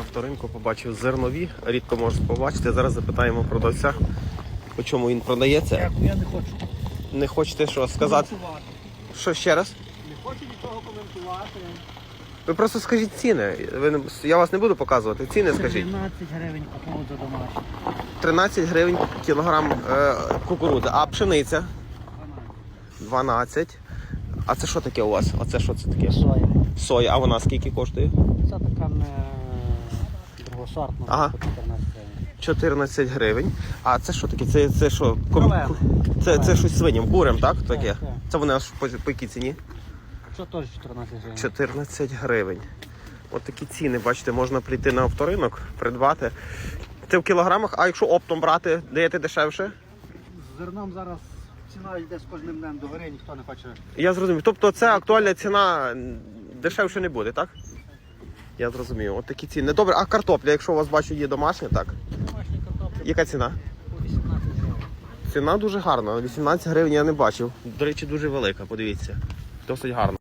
авторинку побачив зернові, рідко можна побачити. Зараз запитаємо продавця, по чому він продається. Дякую, я не хочу. Не хочете що сказати? коментувати. Що ще раз? Не хочу нічого коментувати. Ви просто скажіть ціни. Ви не- я вас не буду показувати. Ціни скажіть. 13 гривень кукурудза домашня. 13 гривень кілограм е, кукурудзи, а пшениця 12. А це що таке у вас? А це що це таке? Соя. Соя, а вона скільки коштує? Це така не другосортна, Ага. 14 гривень. 14 гривень. А це що таке? Це, це що? Ком... Це, це щось свиням, курям, так? Таке? Так, так. Це вони аж по, по якій ціні? Що теж 14 гривень? 14 гривень. От такі ціни, бачите, можна прийти на авторинок, придбати. Це в кілограмах, а якщо оптом брати, даєте дешевше? З зерном зараз ціна йде з кожним днем до гори, ніхто не хоче. Я зрозумів. Тобто це актуальна ціна м, дешевше не буде, так? Я зрозумів. От такі ціни. Добре, а картопля, якщо у вас бачу, є домашня, так? Домашня картопля. Яка ціна? по 18 гривень. Ціна дуже гарна. 18 гривень я не бачив. До речі, дуже велика, подивіться. Досить гарна.